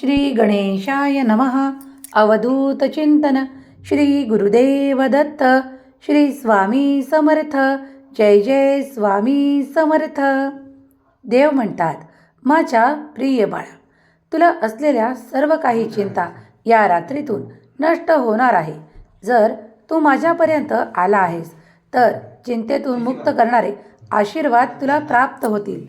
श्री गणेशाय नमः। अवधूत चिंतन। श्री गुरुदेव दत्त श्री स्वामी समर्थ। जय जय स्वामी समर्थ। देव म्हणतात माझ्या प्रिय बाळा तुला असलेल्या सर्व काही चिंता या रात्रीतून नष्ट होणार आहे. जर तू माझ्यापर्यंत आला आहेस तर चिंतेतून मुक्त करणारे आशीर्वाद तुला प्राप्त होतील.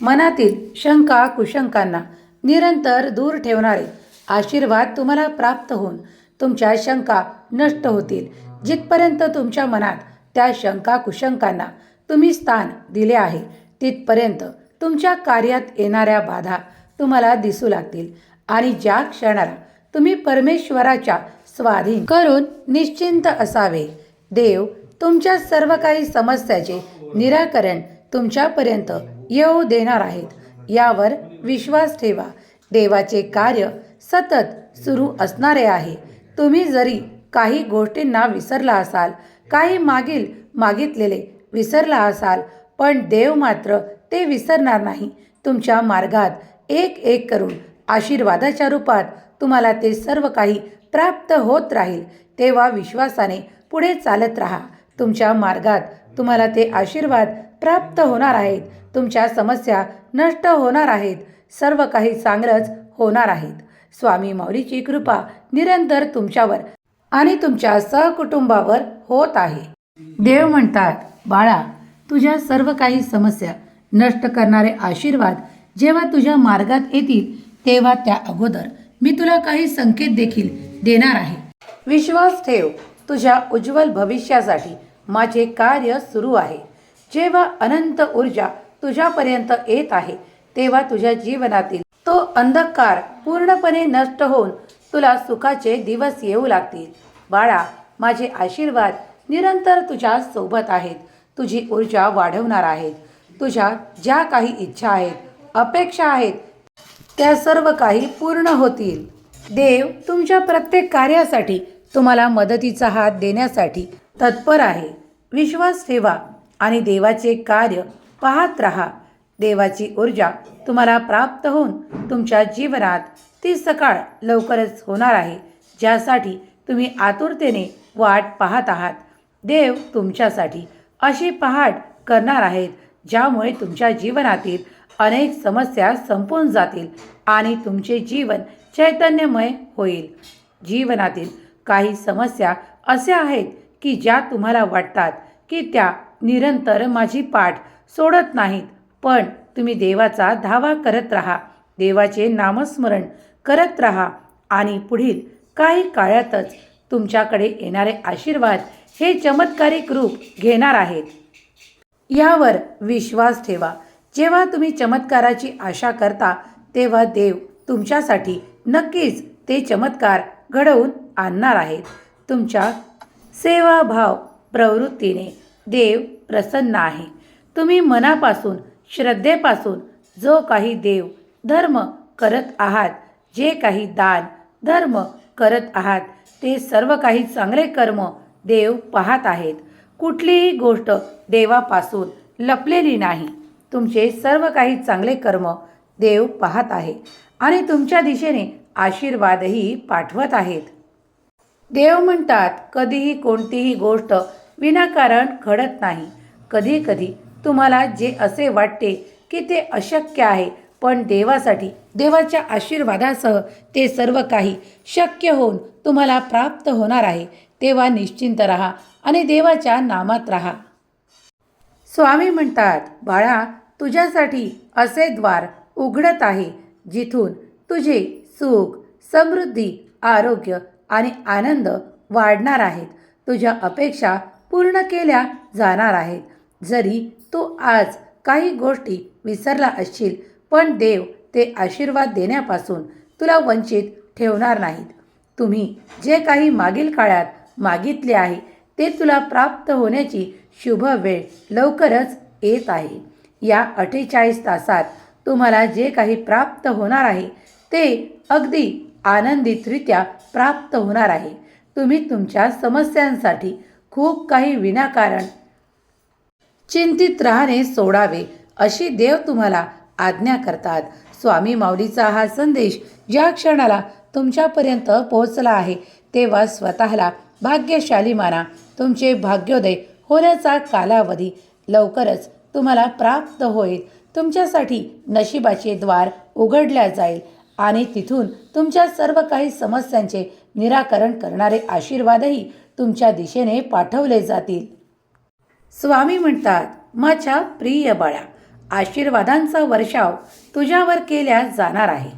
मनातील शंका कुशंकांना निरंतर दूर ठेवणारे आशीर्वाद तुम्हाला प्राप्त होऊन तुमच्या शंका नष्ट होतील. जिथपर्यंत तुमच्या मनात त्या शंका कुशंकांना तुम्ही स्थान दिले आहे तिथपर्यंत तुमच्या कार्यात येणाऱ्या बाधा तुम्हाला दिसू लागतील आणि ज्या क्षणाला तुम्ही परमेश्वराच्या स्वाधीन करून निश्चिंत असावे देव तुमच्या सर्व काही समस्याचे निराकरण तुमच्यापर्यंत येऊ देणार आहेत. यावर विश्वास ठेवा. देवाचे कार्य सतत सुरू असणारे आहे. तुम्ही जरी काही गोष्टींना विसरला असाल काही मागील मागितलेले विसरला असाल पण देव मात्र ते विसरणार नाही. तुमच्या मार्गात एक एक करून आशीर्वादाच्या रूपात तुम्हाला ते सर्व काही प्राप्त होत राहील. तेव्हा विश्वासाने पुढे चालत राहा. तुमच्या मार्गात तुम्हाला ते आशीर्वाद प्राप्त होणार आहेत. तुमच्या समस्या नष्ट होणार आहेत. सर्व काही चांगलंच होणार आहेत. स्वामी माऊलीची कृपा निरंतर तुमच्यावर आणि तुमच्या सहकुटुंबावर होत आहे. देव म्हणतात बाळा तुझ्या सर्व काही समस्या नष्ट करणारे आशीर्वाद जेव्हा तुझ्या मार्गात येतील तेव्हा त्या अगोदर मी तुला काही संकेत देखील देणार आहे. विश्वास ठेव तुझ्या उज्ज्वल भविष्यासाठी माझे कार्य सुरू आहे. जेव्हा अनंत ऊर्जा तुझ्यापर्यंत येत आहे तेव्हा तुझ्या जीवनातील तो अंधकार पूर्णपणे नष्ट होऊन तुला सुखाचे दिवस येऊ लागतील. बाळा माझे आशीर्वाद निरंतर तुझ्या सोबत आहेत. तुझी ऊर्जा वाढवणार आहेत. तुझ्या ज्या काही इच्छा आहेत अपेक्षा आहेत त्या सर्व काही पूर्ण होतील. देव तुमच्या प्रत्येक कार्यासाठी तुम्हाला मदतीचा हात देण्यासाठी तत्पर आहे. विश्वास ठेवा आणि देवाचे कार्य पाहत राहा. देवाची ऊर्जा तुम्हाला प्राप्त होऊन तुमच्या जीवनात ती सकाळ लवकरच होणार आहे ज्यासाठी तुम्ही आतुरतेने वाट पाहत आहात. देव तुमच्यासाठी अशी पहाट करणार आहेत ज्यामुळे तुमच्या जीवनातील अनेक समस्या संपून जातील आणि तुमचे जीवन चैतन्यमय होईल. जीवनातील काही समस्या अशा आहेत की ज्या तुम्हाला वाटतात की त्या निरंतर माझी पाठ सोडत नाहीत. पण तुम्ही देवाचा धावा करत राहा. देवाचे नामस्मरण करत राहा. आणि पुढील काही काळातच तुमच्याकडे येणारे आशीर्वाद हे चमत्कारिक रूप घेणार आहेत. यावर विश्वास ठेवा. जेव्हा तुम्ही चमत्काराची आशा करता तेव्हा देव तुमच्यासाठी नक्कीच ते चमत्कार घडवून आणणार आहेत. तुमच्या सेवाभाव प्रवृत्तीने देव प्रसन्न आहे. तुम्ही मनापासून श्रद्धेपासून जो काही देव धर्म करत आहात जे काही दान धर्म करत आहात ते सर्व काही चांगले कर्म देव पाहत आहेत. कुठलीही गोष्ट देवापासून लपलेली नाही. तुमचे सर्व काही चांगले कर्म देव पाहत आहे आणि तुमच्या दिशेने आशीर्वादही पाठवत आहेत. देव म्हणतात कधीही कोणतीही गोष्ट विनाकारण घडत नाही. कधी कधी तुम्हाला जे असे वाटते की ते अशक्य आहे पण देवासाठी देवाच्या आशीर्वादासह ते सर्व काही शक्य होऊन तुम्हाला प्राप्त होणार आहे तेव्हा निश्चिंत राहा आणि देवाच्या नामात राहा. स्वामी म्हणतात बाळा तुझ्यासाठी असे द्वार उघडत आहे जिथून तुझे सुख समृद्धी आरोग्य आणि आनंद वाढणार आहेत. तुझ्या अपेक्षा पूर्ण केल्या जाणार आहेत. जरी तू आज काही गोष्टी विसरला असशील पण देव ते आशीर्वाद देण्यापासून तुला वंचित ठेवणार नाहीत. तुम्ही जे काही मागील काळात मागितले आहे ते तुला प्राप्त होण्याची शुभ वेळ लवकरच येत आहे. या अठ्ठेचाळीस तासात तुम्हाला जे काही प्राप्त होणार आहे ते अगदी आनंदितरित्या प्राप्त होणार आहे. तुम्ही तुमच्या समस्यांसाठी खूप काही विनाकारण चिंतित राहणे सोडावे अशी देव तुम्हाला आज्ञा करतात. स्वामी माऊलीचा हा संदेश ज्या क्षणाला तुमच्यापर्यंत पोहोचला आहे तेव्हा स्वतःला भाग्यशाली माना. तुमचे भाग्योदय होण्याचा कालावधी लवकरच तुम्हाला प्राप्त होईल. तुमच्यासाठी नशिबाचे द्वार उघडल्या जाईल आणि तिथून तुमच्या सर्व काही समस्यांचे निराकरण करणारे आशीर्वादही तुमच्या दिशेने पाठवले जातील. स्वामी म्हणतात माझ्या प्रिय बाळा आशीर्वादांचा वर्षाव तुझ्यावर केल्या जाणार आहे.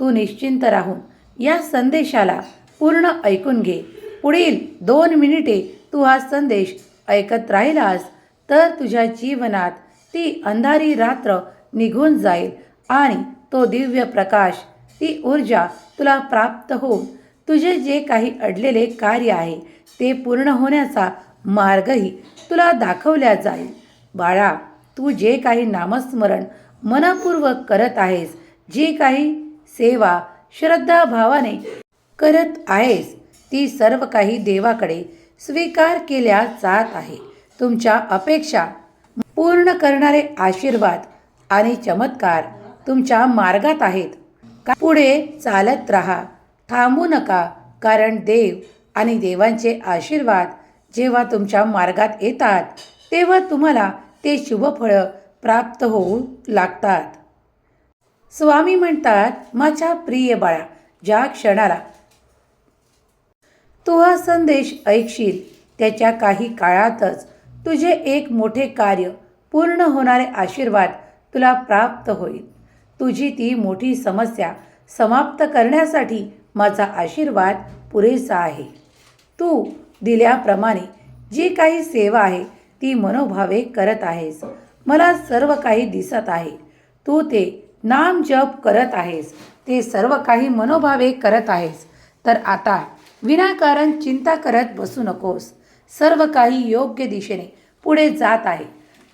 तू निश्चिंत राहून या संदेशाला पूर्ण ऐकून घे. पुढील दोन मिनिटे तू हा संदेश ऐकत राहिलास तर तुझ्या जीवनात ती अंधारी रात्र निघून जाईल आणि तो दिव्य प्रकाश ती ऊर्जा तुला प्राप्त होऊन तुझे जे काही अडलेले कार्य आहे ते पूर्ण होण्याचा मार्गही तुला दाखवल्या जाईल. बाळा तू जे काही नामस्मरण मनपूर्वक करत आहेस जी काही सेवा श्रद्धाभावाने करत आहेस ती सर्व काही देवाकडे स्वीकार केल्या जात आहे. तुमच्या अपेक्षा पूर्ण करणारे आशीर्वाद आणि चमत्कार तुमच्या मार्गात आहेत. का पुढे चालत राहा. थांबू नका कारण देव आणि देवांचे आशीर्वाद जेव्हा तुमच्या मार्गात येतात तेव्हा तुम्हाला ते शुभफळं प्राप्त होऊ लागतात. स्वामी म्हणतात माझ्या प्रिय बाळा ज्या क्षणाला तू हा संदेश ऐकशील त्याच्या काही काळातच तुझे एक मोठे कार्य पूर्ण होणारे आशीर्वाद तुला प्राप्त होईल. तुझी ती मोठी समस्या समाप्त करण्यासाठी माझा आशीर्वाद पुरेसा आहे. तू दिल्याप्रमाणे जी काही सेवा आहे ती मनोभावे करत आहेस. मला सर्व काही दिसत आहे. तू ते नाम जप करत आहेस. ते सर्व काही मनोभावे करत आहेस. तर आता विनाकारण चिंता करत बसू नकोस. सर्व काही योग्य दिशेने पुढे जात आहे.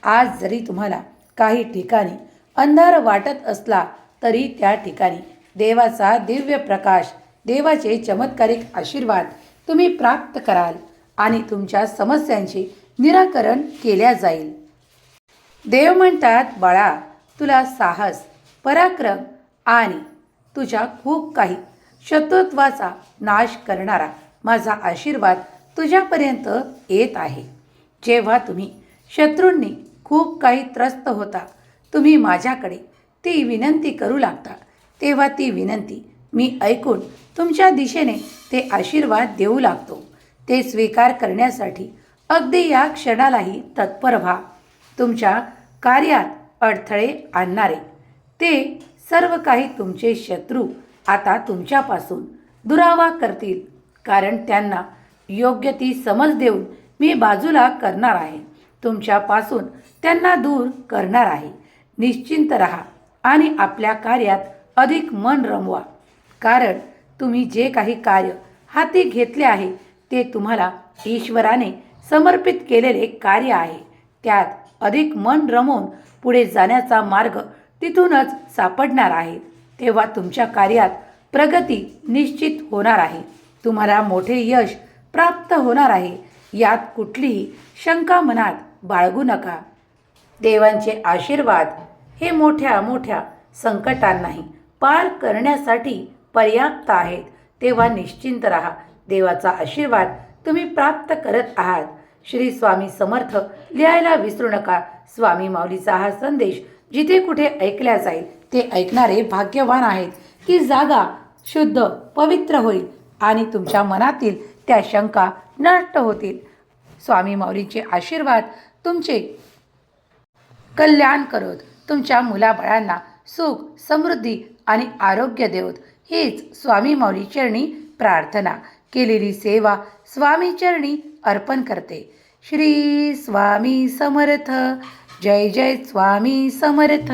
आज जरी तुम्हाला काही ठिकाणी अंधार वाटत असला तरी त्या ठिकाणी देवाचा दिव्य प्रकाश देवाचे चमत्कारिक आशीर्वाद तुम्ही प्राप्त कराल आणि तुमच्या समस्यांचे निराकरण केल्या जाईल. देव म्हणतात बाळा तुला साहस पराक्रम आणि तुझ्या खूप काही शत्रुत्वाचा नाश करणारा माझा आशीर्वाद तुझ्यापर्यंत येत आहे. जेव्हा तुम्ही शत्रूंनी खूप काही त्रस्त होता तुम्ही माझ्याकडे ती विनंती करू लागता तेव्हा ती विनंती मी ऐकून तुमच्या दिशेने ते आशीर्वाद देऊ लागतो. ते स्वीकार करण्यासाठी अगदी या क्षणालाही तत्पर व्हा. तुमच्या कार्यात अडथळे आणणारे. ते सर्व काही तुमचे शत्रू आता तुमच्यापासून दुरावा करतील. कारण त्यांना योग्य ती समज देऊन मी बाजूला करणार आहे. तुमच्यापासून त्यांना दूर करणार आहे. निश्चिंत रहा आणि आपल्या कार्यात अधिक मन रमवा. कारण तुम्ही जे काही कार्य हाती घेतले आहे ते तुम्हाला ईश्वराने समर्पित केलेले कार्य आहे. त्यात अधिक मन रमवून पुढे जाण्याचा मार्ग तिथूनच सापडणार आहे. तेव्हा तुमच्या कार्यात प्रगती निश्चित होणार आहे. तुम्हाला मोठे यश प्राप्त होणार आहे. यात कुठलीही शंका मनात बाळगू नका. देवांचे आशीर्वाद हे मोठ्या मोठ्या संकटांनाही पार करण्यासाठी पर्याप्त आहेत तेव्हा निश्चिंत राहा. देवाचा आशीर्वाद तुम्ही प्राप्त करत आहात. श्री स्वामी समर्थ लिहायला विसरू नका. स्वामी माऊलीचा हा संदेश जिथे कुठे ऐकल्या जाईल ते ऐकणारे भाग्यवान आहेत की जागा शुद्ध पवित्र होईल आणि तुमच्या मनातील त्या शंका नष्ट होतील. स्वामी माऊलीचे आशीर्वाद तुमचे कल्याण करत. तुमच्या मुलाबाळांना सुख समृद्धी आणि आरोग्य देवत. हीच स्वामी माऊली चरणी प्रार्थना. केलेली सेवा स्वामी चरणी अर्पण करते. श्री स्वामी समर्थ. जय जय स्वामी समर्थ.